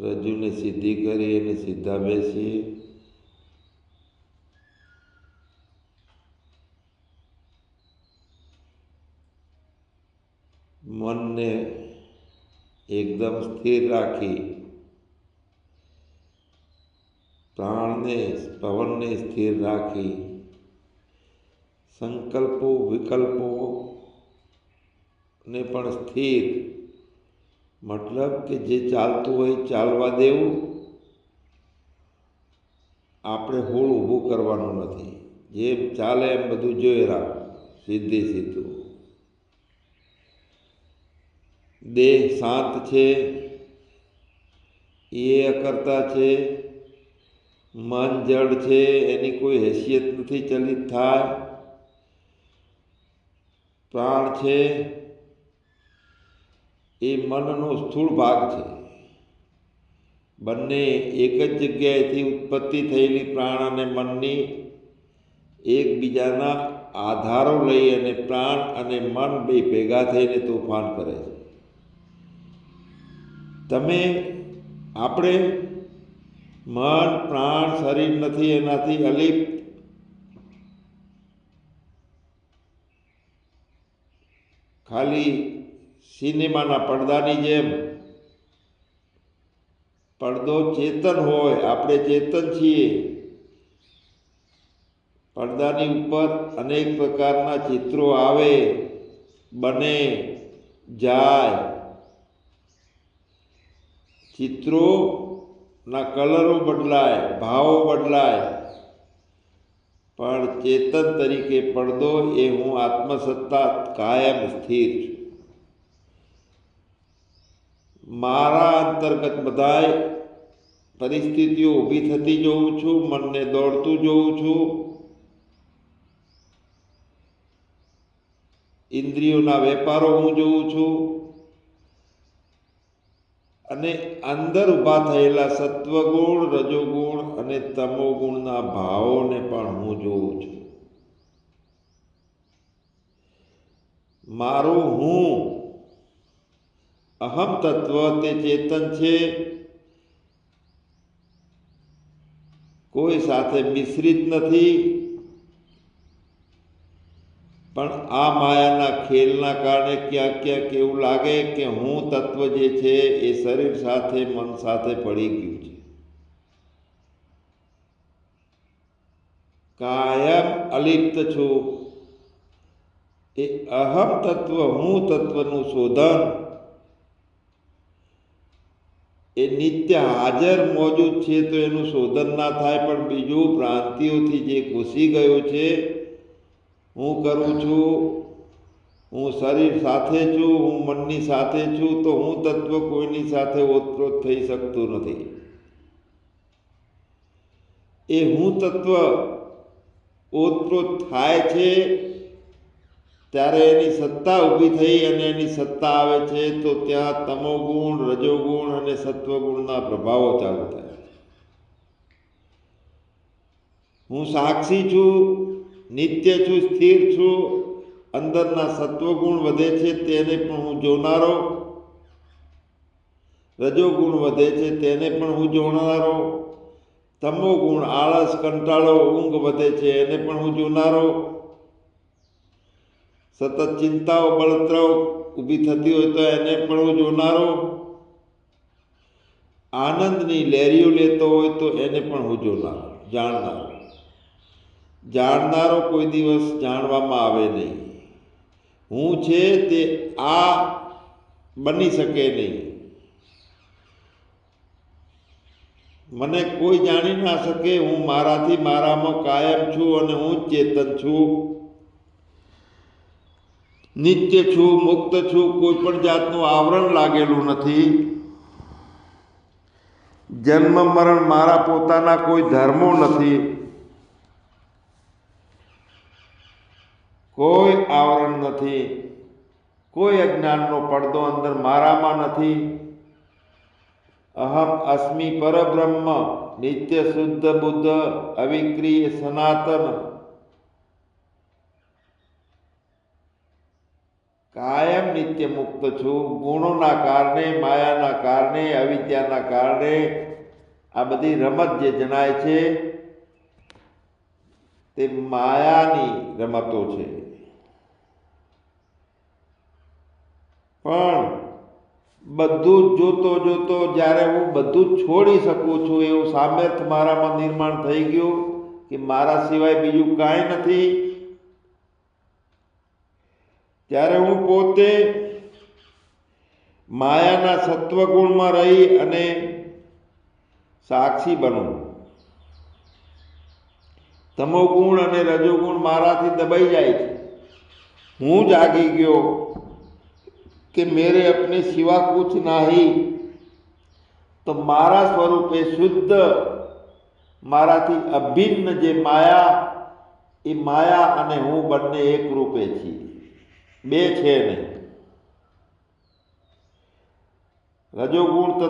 રજૂને સીધી કરી અને સીધા બેસીએ મનને એકદમ સ્થિર રાખી, પ્રાણને, પવનને સ્થિર રાખી. સંકલ્પો વિકલ્પો ને પણ સ્થિર મતલબ કે જે ચાલતું હોય ચાલવા દેવું. આપણે હોળ ઊભું કરવાનું નથી. જેમ ચાલે એમ બધું જોઈ રાખવું. સીધી સીધું. દેહ શાંત છે એ અકર્તા છે, મન જડ છે, એની કોઈ હેસિયત નથી, ચલિત થાય. પ્રાણ છે એ મનનો સ્થૂળ ભાગ છે. બંને એક જ જગ્યાએથી ઉત્પત્તિ થયેલી પ્રાણ અને મનની એકબીજાના આધારો લઈ અને પ્રાણ અને મન બે ભેગા થઈને તોફાન કરે છે. તમે, આપણે મન, પ્રાણ, શરીર નથી, એનાથી અલિપ્ત. ખાલી સિનેમાના પડદાની જેમ. પડદો ચેતન હોય, આપણે ચેતન છીએ. પડદાની ઉપર અનેક પ્રકારના ચિત્રો આવે, બને, જાય. ચિત્રોના કલરો બદલાય, ભાવો બદલાય. પણ ચેતન તરીકે પડદો એ હું આત્મસત્તા કાયમ સ્થિર. છું મારા અંતર્ગત બધાય પરિસ્થિતિઓ ઊભી થતી જોઉં છું, મનને દોડતું જોઉં છું. ઇન્દ્રિયોના વેપારો હું જોઉં છું. અને અંદર ઊભા થયેલા સત્વગુણ, રજોગુણ અને તમોગુણના ભાવોને પણ હું જોઉં છું. મારું હું અહમ તત્વ તે ચેતન છે કોઈ સાથે મિશ્રિત નથી પણ આ માયાના ખેલના કારણે ક્યાંક ક્યાંક એવું લાગે કે હું તત્વ જે છે એ શરીર સાથે મન સાથે પડી ગયું છે કાયમ અલિપ્ત છું એ અહમ તત્વ હું તત્વનું શોધન એ નિત્ય હાજર મોજૂદ છે તો એનું શોધન ના થાય, પણ બીજું ભ્રાંતિઓથી જે ઘૂસી ગયો છે, હું કરું છું, હું શરીર સાથે છું, હું મનની સાથે છું, તો હું તત્વ કોઈની સાથે ઓતપ્રોત થઈ શકતું નથી. એ હું તત્વ ઓતપ્રોત થાય છે ત્યારે એની સત્તા ઊભી થઈ અને એની સત્તા આવે છે, તો ત્યાં તમોગુણ, રજોગુણ અને સત્વગુણના પ્રભાવો ચાલુ થાય. હું સાક્ષી છું, નિત્ય છું, સ્થિર છું, અંદરના સત્વગુણ વધે છે તેને પણ હું જોનારો. રજોગુણ વધે છે તેને પણ હું જોનારો. તમો ગુણ આળસ, કંટાળો, ઊંઘ વધે છે એને પણ હું જોનારો. સતત ચિંતાઓ, બળતરાઓ ઊભી થતી હોય તો એને પણ હું જોનારો. આનંદની લહેરીઓ લેતો હોય તો એને પણ હું જોનારો, જાણનારો. જાણનારો કોઈ દિવસ જાણવામાં આવે નહીં. હું છે તે આ બની શકે નહીં. મને કોઈ જાણી ના શકે હું મારાથી મારામાં કાયમ છું અને હું ચેતન છું. નિત્ય છું, મુક્ત છું, કોઈ પણ જાતનું આવરણ લાગેલું નથી. જન્મ, મરણ મારા પોતાના કોઈ ધર્મો નથી. કોઈ આવરણ નથી. કોઈ અજ્ઞાનનો પડદો અંદર મારામાં નથી. અહમ અસ્મિ પરબ્રહ્મ, નિત્ય શુદ્ધ બુદ્ધ, અવિક્રિય સનાતન. કાયમ નિત્ય મુક્ત છું. ગુણોના કારણે, માયાના કારણે, અવિદ્યાના કારણે. આ બધી રમત જે જણાય છે, તે માયાની રમતો છે. પણ બધું જ જોતો જોતો જ્યારે હું બધું જ છોડી શકું છું, એવું સામર્થ્ય મારામાં નિર્માણ થઈ ગયું કે મારા સિવાય બીજું કાંઈ નથી. ત્યારે હું પોતે માયાના સત્વગુણમાં રહી અને સાક્ષી બનું. તમોગુણ અને રજોગુણ મારાથી દબાઈ જાય છે. હું જાગી ગયો કે મેરે અપને સિવા કુછ નાહી. તો મારા સ્વરૂપે શુદ્ધ મારાથી અભિન્ન જે માયા, એ માયા અને હું બંને એક રૂપે છીએ. બે છે નહીં રજોગુણ તો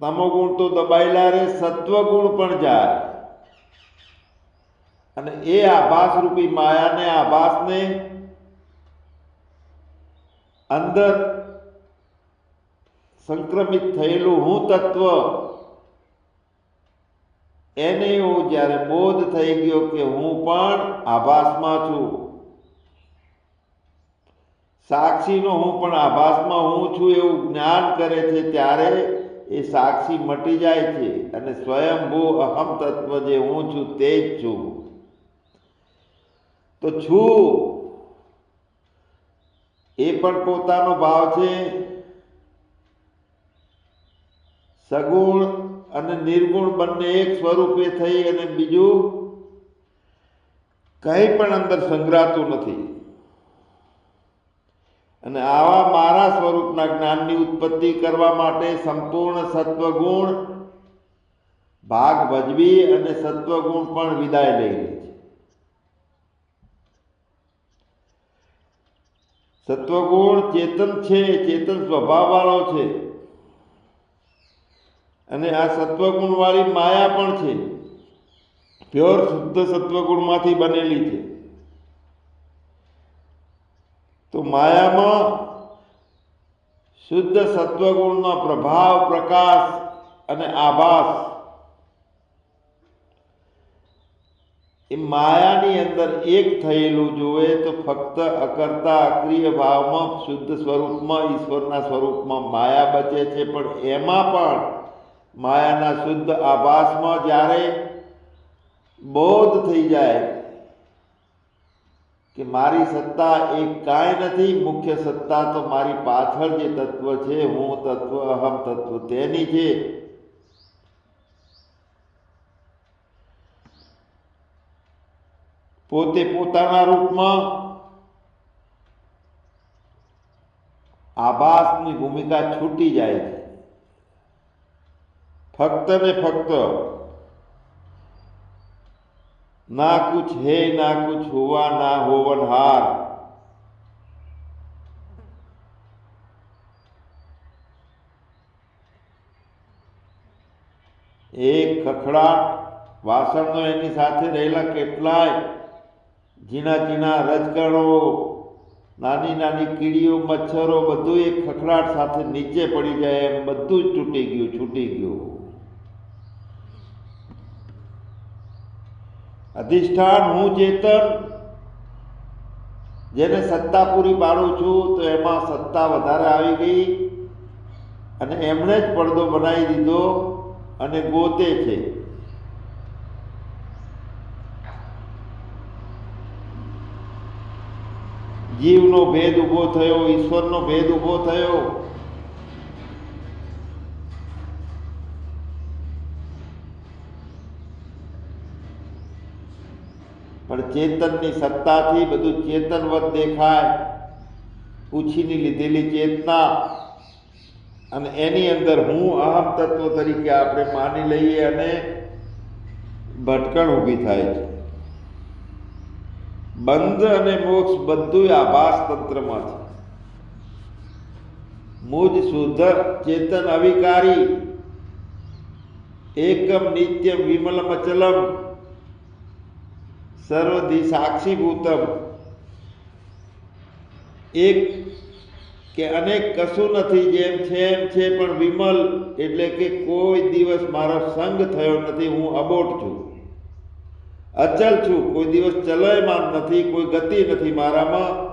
તમોગુણ તો દબાયેલા રહે સત્વગુણ પણ જાય. અને એ આભાસ રૂપી માયાને, આભાસને અંદર સંક્રમિત થયેલું હું તત્વ એને હું જ્યારે બોધ થઈ ગયો કે હું પણ આભાસમાં છું. સાક્ષીનો હું પણ આભાસમાં હું છું એવું જ્ઞાન કરે છે ત્યારે એ સાક્ષી મટી જાય છે અને સ્વયંભૂ અહમ તત્વ જે હું છું તે જ છું. તો છું. એ પણ પોતાનો ભાવ છે. સગુણ અને નિર્ગુણ બંને એક સ્વરૂપે થઈ અને બીજું કંઈ પણ અંદર સંગ્રહાતું નથી. અને આવા મારા સ્વરૂપના જ્ઞાનની ઉત્પત્તિ કરવા માટે સંપૂર્ણ સત્વગુણ ભાગ ભજવી અને સત્વગુણ પણ વિદાય લઈ લે છે. સત્વગુણ ચેતન છે, ચેતન સ્વભાવવાળો છે. અને આ સત્વગુણ વાળી માયા પણ છે. પ્યોર શુદ્ધ સત્વગુણમાંથી બનેલી છે. તો માયામાં શુદ્ધ સત્વગુણનો પ્રભાવ, પ્રકાશ અને આભાસ. એ માયાની અંદર એક થયેલું જોવે તો ફક્ત અકર્તા, અક્રિય ભાવમાં શુદ્ધ સ્વરૂપમાં, ઈશ્વરના સ્વરૂપમાં માયા બચે છે. પણ એમાં પણ માયાના શુદ્ધ આભાસમાં જ્યારે બોધ થઈ જાય કે મારી સત્તા એ કાંઈ નથી મુખ્ય સત્તા તો મારી પાછળ જે તત્વ છે હું તત્વ અહમ તત્વ તેની છે પોતે પોતાના રૂપમાં આભાસની ભૂમિકા છૂટી જાય છે. ફક્ત ને ફક્ત ના કુછ હે, ના કુછ હોવા, ના હોવનહાર એક ખખડાટ વાસણનો એની સાથે રહેલા કેટલાય ઝીણા ઝીણા રજકણો, નાની નાની કીડીઓ, મચ્છરો બધું એક ખખડાટ સાથે નીચે પડી જાય એમ બધું જ તૂટી ગયું, છૂટી ગયું. અધિષ્ઠાન હું ચેતન. જેને સત્તા પૂરી પાડું છું, તો એમાં સત્તા વધારે આવી ગઈ. અને એમણે જ પડદો બનાવી દીધો અને ગોતે છે. જીવનો ભેદ ઊભો થયો, ઈશ્વરનો ભેદ ઊભો થયો. પણ ચેતનની સત્તાથી બધું ચેતનવત દેખાય. પૂછીની લીધેલી ચેતના. અને એની અંદર હું અહમ તત્વ તરીકે આપણે માની લઈએ અને ભટકણ ઊભી થાય છે. બંધ અને મોક્ષ બધું આભાસ તંત્રમાં છે મુજ શુદ્ધ ચેતન અવિકારી. એકમ નિત્યમ વિમલમ અચલમ. સર્વધિ સાક્ષીભૂતમ. એક કે અનેક કશું નથી, જેમ છે એમ છે, પણ વિમલ એટલે કે કોઈ દિવસ મારો સંગ થયો નથી, હું અબોટ છું. અચલ છું, કોઈ દિવસ ચલયમાન નથી, કોઈ ગતિ નથી મારામાં.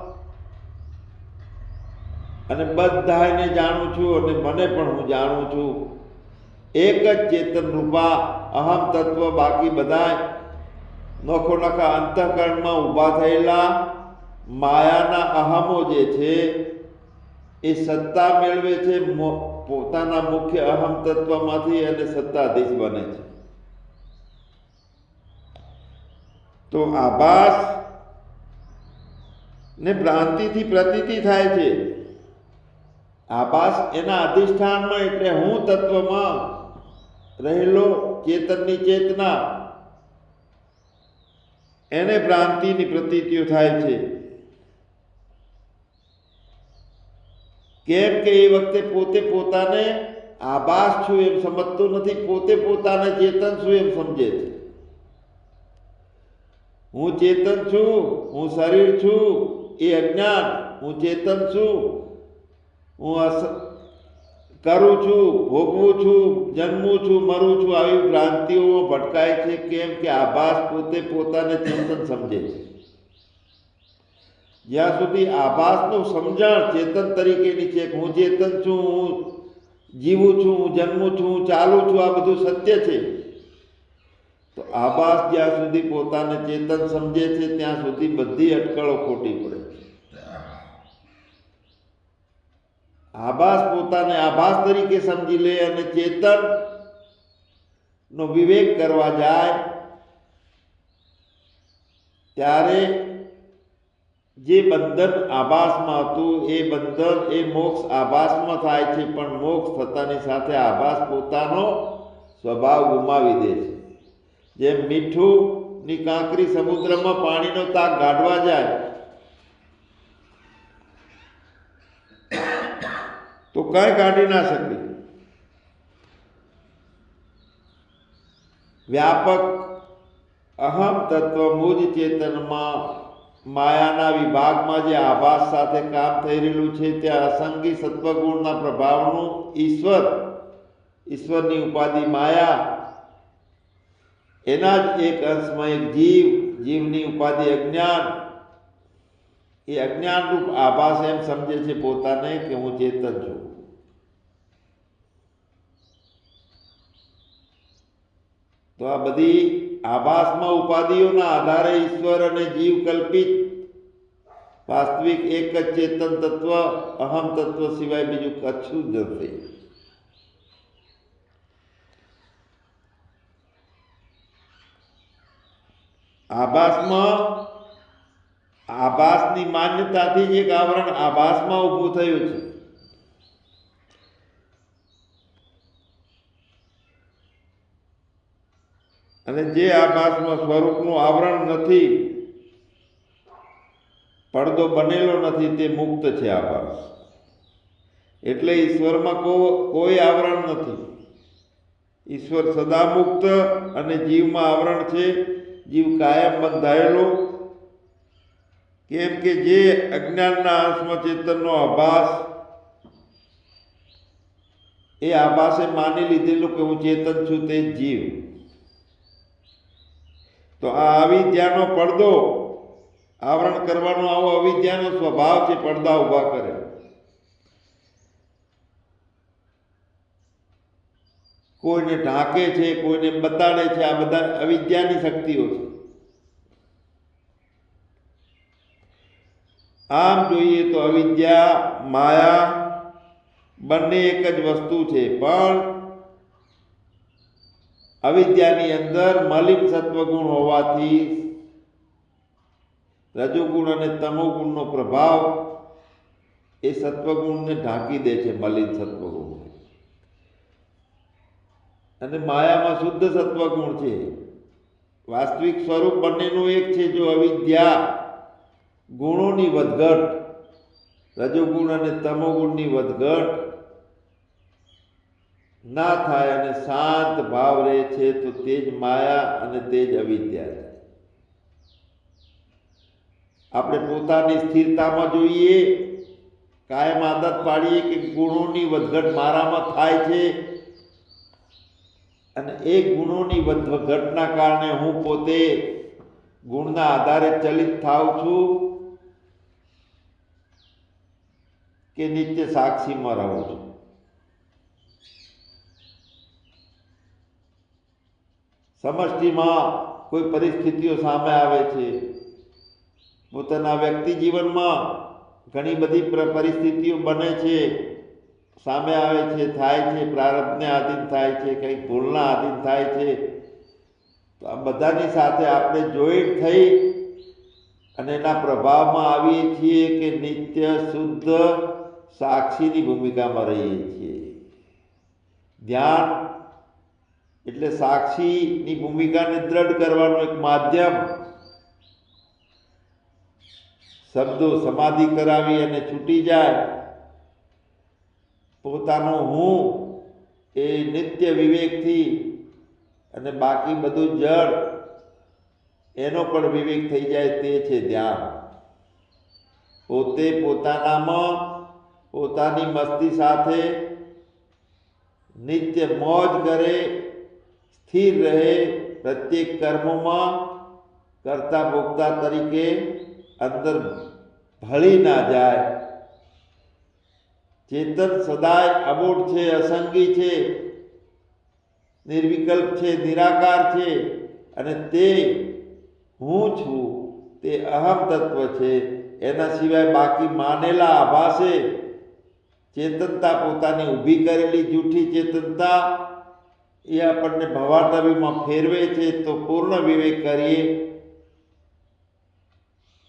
અને બધાને જાણું છું અને મને પણ હું જાણું છું. એક જ ચેતન રૂપા, અહમ તત્વ બાકી બધા નોખો નખા અંતઃકરણમાં ઊભા થયેલા માયાના અહમો જે છે, એ સત્તા મેળવે છે પોતાના મુખ્ય અહમ તત્વમાંથી અને સત્તાધીશ બને છે. તો આભાસ ને ભ્રાંતિથી પ્રતીતિ થાય છે. આભાસ એના અધિષ્ઠાનમાં એટલે હું તત્વમાં રહેલો ચેતનની ચેતના એને ભ્રાંતિની પ્રતીતિઓ થાય છે. કેમ કે એ વખતે પોતે પોતાને આભાસ છું એમ સમજતો નથી, પોતે પોતાને ચેતન છું એમ સમજે છે. હું ચેતન છું, હું શરીર છું, એ અજ્ઞાન, હું ચેતન છું, હું અસ કરું છું, ભોગવું છું, જન્મું છું, મરું છું, આવી ભ્રાંતિઓ ભટકાય છે કેમ કે આભાસ પોતે પોતાને ચેતન સમજે છે. જ્યાં સુધી આભાસનું સમજણ ચેતન તરીકેની છે હું ચેતન છું, હું જીવું છું, હું જન્મું છું, હું ચાલું છું, આ બધું સત્ય છે. તો આભાસ જ્યાં સુધી પોતાને ચેતન સમજે છે, ત્યાં સુધી બધી અટકળો ખોટી પડે આભાસ પોતાને આભાસ તરીકે સમજી લે અને ચેતન નો વિવેક કરવા જાય, ત્યારે જે બંધન આભાસમાં હતું, એ બંધન, એ મોક્ષ આભાસમાં થાય છે, પણ મોક્ષ થતાની સાથે આભાસ પોતાનો સ્વભાવ ગુમાવી દે છે. જેમ મીઠું ની કાંકરી સમુદ્રમાં પાણીનો તાક ગાઢવા જાય તો કઈ કાઢી ના શકે વ્યાપક અહમ તત્વ મુજ ચેતનમાં માયાના વિભાગમાં જે આભાસ સાથે કામ થઈ રહેલું છે ત્યાં અસંગી સત્વગુણના પ્રભાવનું ઈશ્વર ઈશ્વરની ઉપાધિ માયા એના જ એક અંશમાં એક જીવ જીવની ઉપાધિ અજ્ઞાન એ અજ્ઞાનરૂપ આભાસ એમ સમજે છે પોતાને કે હું ચેતન છું તો આ બધી આભાસમાં ઉપાધિઓના આધારે ઈશ્વર અને જીવ કલ્પિત. વાસ્તવિક એક જ ચેતન તત્વ, અહમ તત્વ સિવાય બીજું કચ્છું જ નથી. આભાસમાં, આભાસની માન્યતાથી જ એક આવરણ આભાસમાં ઊભું થયું છે. અને જે આભાસમાં સ્વરૂપનું આવરણ નથી, પડદો બનેલો નથી, તે મુક્ત છે આભાસ એટલે ઈશ્વરમાં કોઈ આવરણ નથી. ઈશ્વર સદા મુક્ત અને જીવમાં આવરણ છે. જીવ કાયમ બંધાયેલો. કેમ કે જે અજ્ઞાનના અંશમાં ચેતનનો આભાસ, એ આભાસે માની લીધેલું કે હું ચેતન છું તે જીવ. તો આ અવિદ્યાનો પડદો આવરણ કરવાનો આવો અવિદ્યાનો સ્વભાવ છે, પડદા ઊભા કરે. કોઈને ઢાંકે છે, કોઈને બતાડે છે, આ બધા અવિદ્યાની શક્તિઓ છે. આમ જોઈએ તો અવિદ્યા, માયા બંને એક જ વસ્તુ છે, પણ અવિદ્યાની અંદર મલિન સત્વગુણ હોવાથી રજોગુણ અને તમોગુણનો પ્રભાવ એ સત્વગુણને ઢાંકી દે છે, મલિન સત્વગુણ. અને માયામાં શુદ્ધ સત્વગુણ છે. વાસ્તવિક સ્વરૂપ બંનેનું એક છે જો અવિદ્યા ગુણોની વધઘટ, રજોગુણ અને તમોગુણની વધઘટ ના થાય અને શાંત ભાવ રહે છે, તો તે જ માયા અને તે જ અવિદ્યા છે. આપણે પોતાની સ્થિરતામાં જોઈએ, કાયમ આદત પાડીએ કે ગુણોની વધઘટ મારામાં થાય છે. અને એ ગુણોની વધઘટના કારણે હું પોતે ગુણના આધારે ચલિત થાઉં છું કે નિત્ય સાક્ષીમાં રહું છું. સમષ્ટિમાં કોઈ પરિસ્થિતિઓ સામે આવે છે. પોતાના વ્યક્તિ જીવનમાં ઘણી બધી પરિસ્થિતિઓ બને છે. સામે આવે છે, થાય છે પ્રારબ્ધને આધીન થાય છે, કંઈક ભૂલના આધીન થાય છે. તો આ બધાની સાથે આપણે જોઈન્ટ થઈ અને એના પ્રભાવમાં આવીએ છીએ કે નિત્ય શુદ્ધ સાક્ષીની ભૂમિકામાં રહીએ છીએ. ધ્યાન એટલે સાક્ષીની ભૂમિકાને દ્રઢ કરવાનું એક માધ્યમ. શબ્દો સમાધિ કરાવી અને છૂટી જાય. પોતાનો હું એ નિત્ય વિવેકથી અને બાકી બધું જળ એનો પણ વિવેક થઈ જાય તે છે ધ્યાન. પોતે પોતાનામાં પોતાની મસ્તી સાથે નિત્ય મોજ કરે સ્થિર રહે પ્રત્યેક કર્મોમાં કરતા ભોગતા તરીકે અંદર ભળી ના જાય ચેતન સદાય અબોટ છે અસંગી છે નિર્વિકલ્પ છે નિરાકાર છે અને તે હું છું તે અહમ તત્વ છે એના સિવાય બાકી માનેલા આભાસે ચેતનતા પોતાની ઊભી કરેલી જૂઠી ચેતનતા એ આપણને ભવાટવીમાં ફેરવે છે તો પૂર્ણ વિવેક કરીએ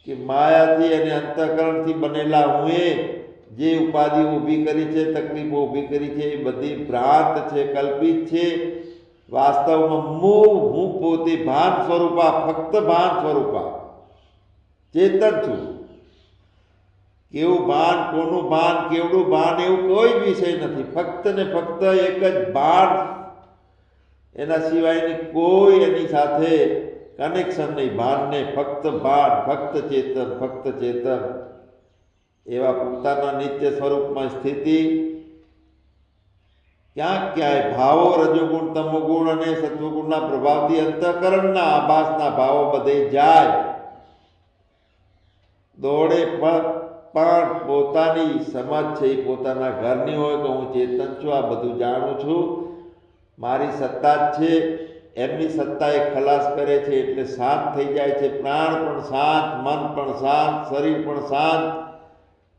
કે માયાથી અને અંતઃકરણથી બનેલા હું એ જે ઉપાધિઓ ઊભી કરી છે, તકલીફો ઊભી કરી છે, એ બધી ભ્રાંત છે, કલ્પિત છે. વાસ્તવમાં મૂળ હું પોતે ભાન સ્વરૂપા, ફક્ત ભાન સ્વરૂપા. ચેતન છું. કેવું ભાન, કોનું ભાન, કેવડું ભાન, એવું કોઈ વિષય નથી. ફક્ત ને ફક્ત એક જ ભાન એના સિવાયની કોઈ એની સાથે કનેક્શન નહીં. ભાનને ફક્ત ભાન ફક્ત ચેતન ફક્ત ચેતન. એવા પોતાના નિત્ય સ્વરૂપમાં સ્થિતિ. ક્યાંક ક્યાંય ભાવો, રજોગુણ, તમોગુણ અને સત્વગુણના પ્રભાવથી અંતઃકરણના આભાસના ભાવો બધે જાય. દોડે પણ પોતાની સમજ છે, એ પોતાના ઘરની હોય કે હું ચેતન છું, આ બધું જાણું છું. મારી સત્તા જ છે, એમની સત્તા એ ખલાસ કરે છે એટલે શાંત થઈ જાય છે. પ્રાણ પણ શાંત, મન પણ શાંત, શરીર પણ શાંત,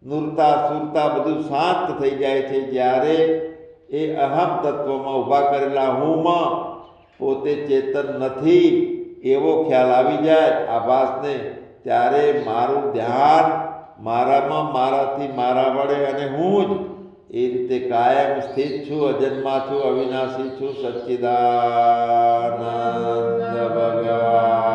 નૂરતા, સુરતા બધું શાંત થઈ જાય છે. જ્યારે એ અહમ તત્વમાં ઊભા કરેલા હુંમાં પોતે ચેતન નથી, એવો ખ્યાલ આવી જાય આભાસને ત્યારે મારું ધ્યાન મારામાં મારાથી મારા વડે અને હું જ એ રીતે કાયમ સ્થિત છું અજન્મા છું અવિનાશી છું સચ્ચિદાનંદ ભગવાન.